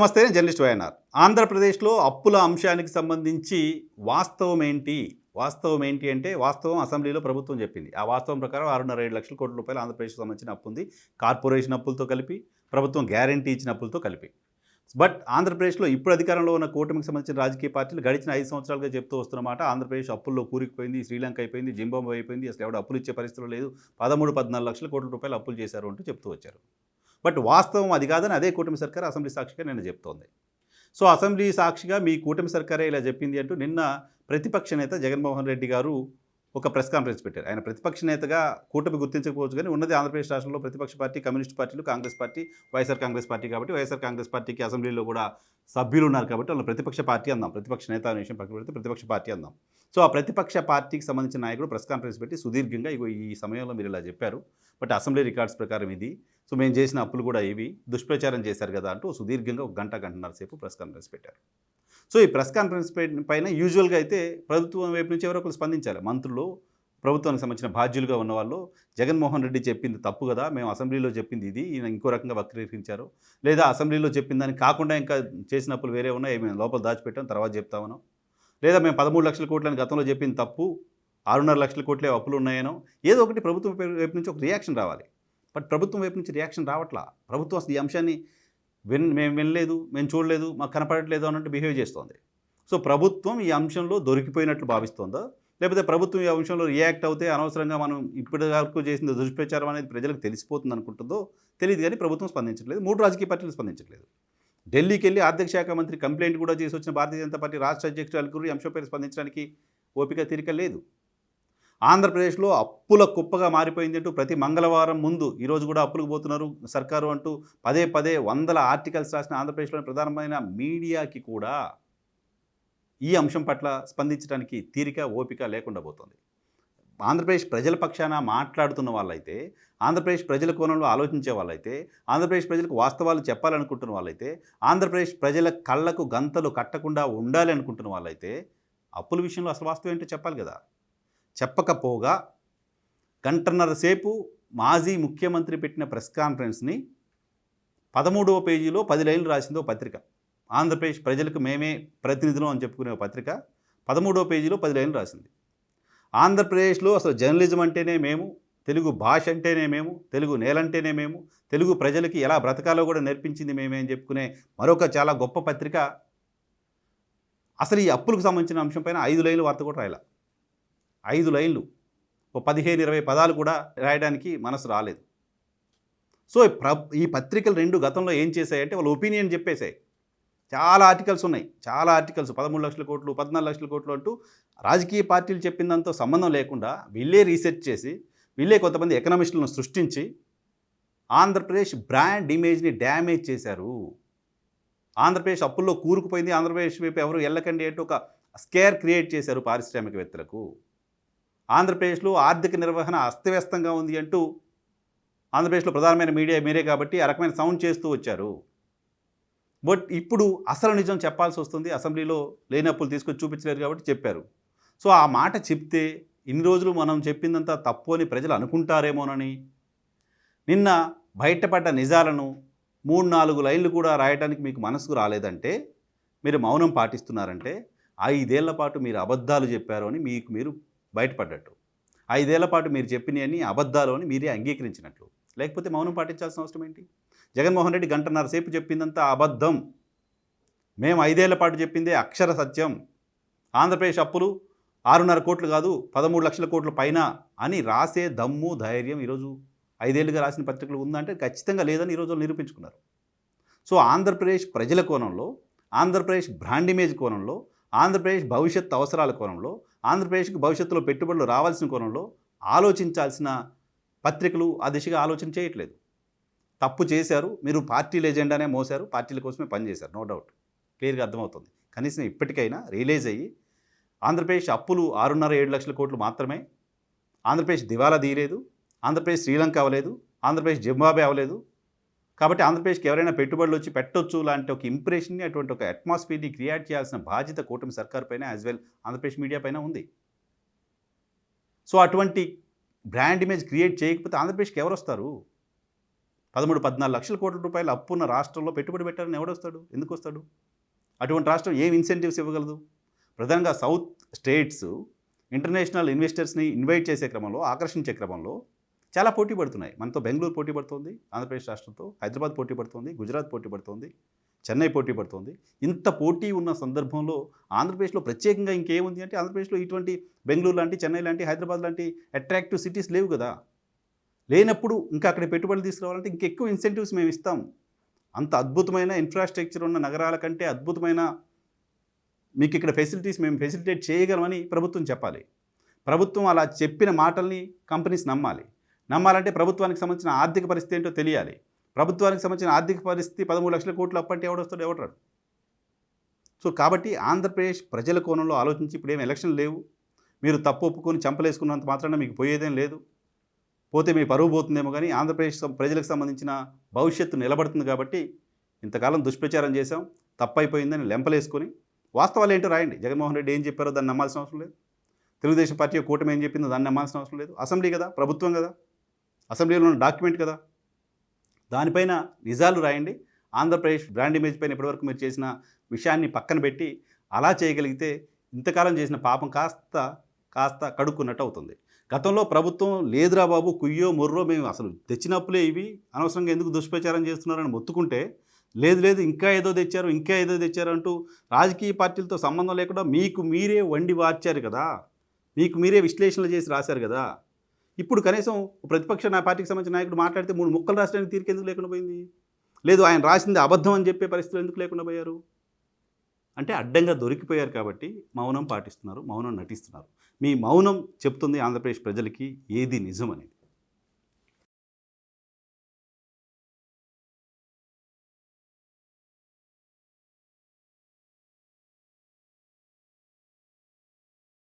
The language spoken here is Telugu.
నమస్తే నేను జర్నలిస్ట్ వైఎన్ఆర్. ఆంధ్రప్రదేశ్లో అప్పుల అంశానికి సంబంధించి వాస్తవం ఏంటి? వాస్తవం ఏంటి అంటే వాస్తవం అసెంబ్లీలో ప్రభుత్వం చెప్పింది. ఆ వాస్తవం ప్రకారం ఆరున్నర ఏడు లక్షల కోట్ల రూపాయలు ఆంధ్రప్రదేశ్కి సంబంధించిన అప్పు ఉంది. కార్పొరేషన్ అప్పులతో కలిపి ప్రభుత్వం గ్యారంటీ ఇచ్చిన అప్పులతో కలిపి. బట్ ఆంధ్రప్రదేశ్లో ఇప్పుడు అధికారంలో ఉన్న కూటమికి సంబంధించిన రాజకీయ పార్టీలు గడిచిన ఐదు సంవత్సరాలుగా చెప్తూ వస్తున్నమాట ఆంధ్రప్రదేశ్ అప్పుల్లో కూరికిపోయింది శ్రీలంక అయిపోయింది జింబాబు అయిపోయింది అసలు ఎవడ అప్పులు ఇచ్చే పరిస్థితులు లేదు. పదమూడు పద్నాలుగు లక్షల కోట్ల రూపాయలు అప్పులు చేశారు అంటూ చెప్తూ వచ్చారు. బట్ వాస్తవం అది కాదని అదే కూటమి సర్కార్ అసెంబ్లీ సాక్షిగా నిన్న చెప్తోంది. సో అసెంబ్లీ సాక్షిగా మీ కూటమి సర్కారే ఇలా చెప్పింది అంటూ నిన్న ప్రతిపక్ష నేత జగన్మోహన్ రెడ్డి గారు ఒక ప్రెస్ కాన్ఫరెన్స్ పెట్టారు. ఆయన ప్రతిపక్ష నేతగా కూటమి గుర్తించకపోవచ్చు కానీ ఉన్నది ఆంధ్రప్రదేశ్ రాష్ట్రంలో ప్రతిపక్ష పార్టీ కమ్యూనిస్ట్ పార్టీలు Congress party YSR Congress party కాబట్టి వైఎస్ఆర్ కాంగ్రెస్ పార్టీకి అసెంబ్లీలో కూడా సభ్యులు ఉన్నారు కాబట్టి వాళ్ళు ప్రతిపక్ష పార్టీ అందాం. ప్రతిపక్ష నేత అనే విషయం పక్కన పెడితే ప్రతిపక్ష పార్టీ అందాం. సో ఆ ప్రతిపక్ష పార్టీకి సంబంధించిన నాయకుడు ప్రెస్ కాన్ఫరెన్స్ పెట్టి సుదీర్ఘంగా ఇగో ఈ సమయంలో మీరు ఇలా చెప్పారు. బట్ అసెంబ్లీ రికార్డ్స్ ప్రకారం ఇది. సో మేము చేసిన అప్పులు కూడా ఇవి. దుష్ప్రచారం చేశారు కదా అంటూ సుదీర్ఘంగా ఒక గంట గంటన్నర సేపు ప్రెస్ కాన్ఫరెన్స్ పెట్టారు. సో ఈ ప్రెస్ కాన్ఫరెన్స్ పైన యూజువల్గా అయితే ప్రభుత్వం వైపు నుంచి ఎవరో ఒకరు స్పందించాలి. మంత్రులు ప్రభుత్వానికి సంబంధించిన బాధ్యులుగా ఉన్నవాళ్ళు జగన్మోహన్ రెడ్డి చెప్పింది తప్పు కదా మేము అసెంబ్లీలో చెప్పింది ఇది ఈయన ఇంకో రకంగా వక్రీకరించారు. లేదా అసెంబ్లీలో చెప్పిన దానికి కాకుండా ఇంకా చేసినప్పుడు వేరే ఉన్నాయి మేము లోపల దాచిపెట్టాం తర్వాత చెప్తామను లేదా మేము పదమూడు లక్షల కోట్లని గతంలో చెప్పింది తప్పు ఆరున్నర లక్షల కోట్లే అప్పులు ఉన్నాయనో ఏదో ఒకటి ప్రభుత్వం వైపు- వైపు నుంచి ఒక రియాక్షన్ రావాలి. బట్ ప్రభుత్వం వైపు నుంచి రియాక్షన్ రావట్లా? ప్రభుత్వం అసలు ఈ అంశాన్ని విన్ మేము వినలేదు మేము చూడలేదు మాకు కనపడట్లేదు అన్నట్టు బిహేవ్ చేస్తోంది. సో ప్రభుత్వం ఈ అంశంలో దొరికిపోయినట్లు భావిస్తోందా? లేకపోతే ప్రభుత్వం ఈ అంశంలో రియాక్ట్ అవుతే అనవసరంగా మనం ఇప్పటి వరకు చేసిన దుష్ప్రచారం అనేది ప్రజలకు తెలిసిపోతుంది అనుకుంటుందో తెలియదు కానీ ప్రభుత్వం స్పందించట్లేదు మూడు రాజకీయ పార్టీలు స్పందించట్లేదు. ఢిల్లీకి వెళ్ళి ఆర్థిక శాఖ మంత్రి కంప్లైంట్ కూడా చేసి వచ్చిన భారతీయ జనతా పార్టీ రాష్ట్ర అధ్యక్షుడు అల్గురు ఈ అంశంపై స్పందించడానికి ఓపిక తీరిక లేదు. ఆంధ్రప్రదేశ్లో అప్పుల కుప్పగా మారిపోయింది అంటూ ప్రతి మంగళవారం ముందు ఈరోజు కూడా అప్పులకు పోతున్నారు. సర్కారు అంటూ పదే పదే వందల ఆర్టికల్స్ రాసిన ఆంధ్రప్రదేశ్లోని ప్రధానమైన మీడియాకి కూడా ఈ అంశం పట్ల స్పందించడానికి తీరిక ఓపిక లేకుండా పోతుంది. ఆంధ్రప్రదేశ్ ప్రజల పక్షాన మాట్లాడుతున్న వాళ్ళైతే ఆంధ్రప్రదేశ్ ప్రజల కోణంలో ఆలోచించే వాళ్ళైతే ఆంధ్రప్రదేశ్ ప్రజలకు వాస్తవాలు చెప్పాలనుకుంటున్న వాళ్ళైతే ఆంధ్రప్రదేశ్ ప్రజల కళ్ళకు గంతలు కట్టకుండా ఉండాలి అనుకుంటున్న వాళ్ళైతే అప్పుల విషయంలో అసలు వాస్తవం ఏంటో చెప్పాలి కదా. చెప్పకపోగా గంటన్నర సేపు మాజీ ముఖ్యమంత్రి పెట్టిన ప్రెస్ కాన్ఫరెన్స్ని పదమూడవ పేజీలో పది లైన్లు రాసిందో పత్రిక. ఆంధ్రప్రదేశ్ ప్రజలకు మేమే ప్రతినిధులు అని చెప్పుకునే పత్రిక పదమూడవ పేజీలో పది లైన్లు రాసింది. ఆంధ్రప్రదేశ్లో అసలు జర్నలిజం అంటేనే మేము తెలుగు భాష అంటేనే మేము తెలుగు నేలంటేనే మేము తెలుగు ప్రజలకి ఎలా బ్రతకాలో కూడా నేర్పించింది మేమే అని చెప్పుకునే మరొక చాలా గొప్ప పత్రిక. అసలు ఈ అప్పులకు సంబంధించిన అంశంపైన ఐదు లైన్లు వార్త కూడా రాయలే. ఐదు లైన్లు. ఓ పదిహేను ఇరవై పదాలు కూడా రాయడానికి మనసు రాలేదు. సో ఈ ప్ర ఈ పత్రికలు రెండు గతంలో ఏం చేశాయంటే వాళ్ళ ఒపీనియన్ చెప్పేశాయి. చాలా ఆర్టికల్స్ ఉన్నాయి. చాలా ఆర్టికల్స్. పదమూడు లక్షల కోట్లు పద్నాలుగు లక్షల కోట్లు అంటూ రాజకీయ పార్టీలు చెప్పిందంతా సంబంధం లేకుండా వీళ్ళే రీసెర్చ్ చేసి వీళ్ళే కొంతమంది ఎకనామిస్టులను సృష్టించి ఆంధ్రప్రదేశ్ బ్రాండ్ ఇమేజ్ని డ్యామేజ్ చేశారు. ఆంధ్రప్రదేశ్ అప్పుల్లో కూరుకుపోయింది. ఆంధ్రప్రదేశ్ వైపు ఎవరు వెళ్ళకండి అంటూ ఒక స్కేర్ క్రియేట్ చేశారు పారిశ్రామికవేత్తలకు. ఆంధ్రప్రదేశ్లో ఆర్థిక నిర్వహణ అస్తవ్యస్తంగా ఉంది అంటూ ఆంధ్రప్రదేశ్లో ప్రధానమైన మీడియా మీరే కాబట్టి ఆ రకమైన సౌండ్ చేస్తూ వచ్చారు. బట్ ఇప్పుడు అసలు నిజం చెప్పాల్సి వస్తుంది. అసెంబ్లీలో లేనప్పులు తీసుకొని చూపించలేరు కాబట్టి చెప్పారు. సో ఆ మాట చెప్తే ఇన్ని రోజులు మనం చెప్పిందంతా తప్పు అని ప్రజలు అనుకుంటారేమోనని నిన్న బయటపడ్డ నిజాలను మూడు నాలుగు లైన్లు కూడా రాయడానికి మీకు మనసుకు రాలేదంటే మీరు మౌనం పాటిస్తున్నారంటే ఐదేళ్ళ పాటు మీరు అబద్ధాలు చెప్పారు అని మీకు మీరు బయటపడ్డట్టు. ఐదేళ్ళ పాటు మీరు చెప్పినవన్నీ అబద్ధాలు అని మీరే అంగీకరించినట్లు. లేకపోతే మౌనం పాటించాల్సిన అవసరం ఏంటి? జగన్మోహన్ రెడ్డి గంటన్నర సేపు చెప్పిందంతా అబద్ధం. మేము ఐదేళ్ళ పాటు చెప్పిందే అక్షర సత్యం. ఆంధ్రప్రదేశ్ అప్పులు ఆరున్నర కోట్లు కాదు పదమూడు లక్షల కోట్ల పైన అని రాసే దమ్ము ధైర్యం ఈరోజు ఐదేళ్ళుగా రాసిన పత్రికలు ఉందంటే ఖచ్చితంగా లేదని ఈరోజు నిరూపించుకున్నారు. సో ఆంధ్రప్రదేశ్ ప్రజల కోణంలో ఆంధ్రప్రదేశ్ బ్రాండ్ ఇమేజ్ కోణంలో ఆంధ్రప్రదేశ్ భవిష్యత్ అవసరాల కోణంలో ఆంధ్రప్రదేశ్కి భవిష్యత్తులో పెట్టుబడులు రావాల్సిన కోణంలో ఆలోచించాల్సిన పత్రికలు ఆ దిశగా ఆలోచన చేయట్లేదు. తప్పు చేశారు మీరు పార్టీల ఎజెండానే మోసారు పార్టీల కోసమే పనిచేశారు నో డౌట్. క్లియర్గా అర్థమవుతుంది. కనీసం ఇప్పటికైనా రియలైజ్ అయ్యి ఆంధ్రప్రదేశ్ అప్పులు ఆరున్నర ఏడు లక్షల కోట్లు మాత్రమే ఆంధ్రప్రదేశ్ దివాలా తీయలేదు ఆంధ్రప్రదేశ్ శ్రీలంక అవ్వలేదు ఆంధ్రప్రదేశ్ జింబాబే అవ్వలేదు కాబట్టి ఆంధ్రప్రదేశ్కి ఎవరైనా పెట్టుబడులు వచ్చి పెట్టొచ్చు లాంటి ఒక ఇంప్రెషన్ని అటువంటి ఒక అట్మాస్ఫియర్ని క్రియేట్ చేయాల్సిన బాధ్యత కూటమి సర్కార్ పైన యాజ్ వెల్ ఆంధ్రప్రదేశ్ మీడియా పైన ఉంది. సో అటువంటి బ్రాండ్ ఇమేజ్ క్రియేట్ చేయకపోతే ఆంధ్రప్రదేశ్కి ఎవరు వస్తారు పదమూడు పద్నాలుగు లక్షల కోట్ల రూపాయలు అప్పున్న రాష్ట్రంలో పెట్టుబడి పెట్టాలని ఎవడొస్తాడు? ఎందుకు వస్తాడు అటువంటి రాష్ట్రం ఏం ఇన్సెంటివ్స్ ఇవ్వగలదు? ప్రధానంగా సౌత్ స్టేట్స్ ఇంటర్నేషనల్ ఇన్వెస్టర్స్ని ఇన్వైట్ చేసే క్రమంలో ఆకర్షించే క్రమంలో చాలా పోటీ పడుతున్నాయి. మనతో బెంగళూరు పోటీ పడుతోంది ఆంధ్రప్రదేశ్ రాష్ట్రంతో హైదరాబాద్ పోటీ పడుతోంది గుజరాత్ పోటీ పడుతోంది చెన్నై పోటీ పడుతోంది. ఇంత పోటీ ఉన్న సందర్భంలో ఆంధ్రప్రదేశ్లో ప్రత్యేకంగా ఇంకేముంది అంటే ఆంధ్రప్రదేశ్లో ఇటువంటి బెంగళూరు లాంటి చెన్నై లాంటి హైదరాబాద్ లాంటి అట్రాక్టివ్ సిటీస్ లేవు కదా. లేనప్పుడు ఇంకా అక్కడ పెట్టుబడులు తీసుకురావాలంటే ఇంకెక్కువ ఇన్సెంటివ్స్ మేము ఇస్తాం. అంత అద్భుతమైన ఇన్ఫ్రాస్ట్రక్చర్ ఉన్న నగరాల కంటే అద్భుతమైన మీకు ఇక్కడ ఫెసిలిటీస్ మేము ఫెసిలిటేట్ చేయగలమని ప్రభుత్వం చెప్పాలి. ప్రభుత్వం అలా చెప్పిన మాటల్ని కంపెనీస్ నమ్మాలి. నమ్మాలంటే ప్రభుత్వానికి సంబంధించిన ఆర్థిక పరిస్థితి ఏంటో తెలియాలి. ప్రభుత్వానికి సంబంధించిన ఆర్థిక పరిస్థితి పదమూడు లక్షల కోట్లు అప్పంటే ఎవడొస్తాడు ఎవడరాడు? సో కాబట్టి ఆంధ్రప్రదేశ్ ప్రజల కోణంలో ఆలోచించి ఇప్పుడు ఏమి ఎలక్షన్ లేవు. మీరు తప్పు ఒప్పుకొని చంపలేసుకున్నంత మాత్రాన మీకు పోయేదేం లేదు. పోతే మీ పరువు పోతుందేమో కానీ ఆంధ్రప్రదేశ్ ప్రజలకు సంబంధించిన భవిష్యత్తు నిలబడుతుంది కాబట్టి ఇంతకాలం దుష్ప్రచారం చేశాం. తప్పైపోయిందని లెంపలేసుకొని వాస్తవాలు ఏంటో రాయండి. జగన్మోహన్ రెడ్డి ఏం చెప్పారో దాన్ని నమ్మాల్సిన అవసరం లేదు. తెలుగుదేశం పార్టీ కూటమి ఏం చెప్పిందో దాన్ని నమ్మాల్సిన అవసరం లేదు. అసెంబ్లీ కదా ప్రభుత్వం కదా. అసెంబ్లీలో ఉన్న డాక్యుమెంట్ కదా? దానిపైన నిజాలు రాయండి. ఆంధ్రప్రదేశ్ బ్రాండ్ ఇమేజ్ పైన ఇప్పటివరకు మీరు చేసిన విషయాన్ని పక్కన పెట్టి అలా చేయగలిగితే ఇంతకాలం చేసిన పాపం కాస్త కాస్త కడుక్కున్నట్టు అవుతుంది. గతంలో ప్రభుత్వం లేదురా బాబు కుయ్యో మొర్రో మేము అసలు తెచ్చినప్పులే ఇవి. అనవసరంగా ఎందుకు దుష్ప్రచారం చేస్తున్నారని మొత్తుకుంటే లేదు లేదు ఇంకా ఏదో తెచ్చారు ఇంకా ఏదో తెచ్చారు అంటూ రాజకీయ పార్టీలతో సంబంధం లేకుండా మీకు మీరే వండి వార్చారు కదా? మీకు మీరే విశ్లేషణలు చేసి రాశారు కదా? ఇప్పుడు కనీసం ప్రతిపక్ష నా పార్టీకి సంబంధించిన నాయకుడు మాట్లాడితే మూడు ముక్కలు రాష్ట్రానికి తీరిక ఎందుకు లేకుండా పోయింది? లేదు ఆయన రాసింది అబద్ధం అని చెప్పే పరిస్థితులు ఎందుకు లేకుండా పోయారు? అంటే అడ్డంగా దొరికిపోయారు కాబట్టి మౌనం పాటిస్తున్నారు మౌనం నటిస్తున్నారు. మీ మౌనం చెప్తుంది ఆంధ్రప్రదేశ్ ప్రజలకి ఏది నిజం అనేది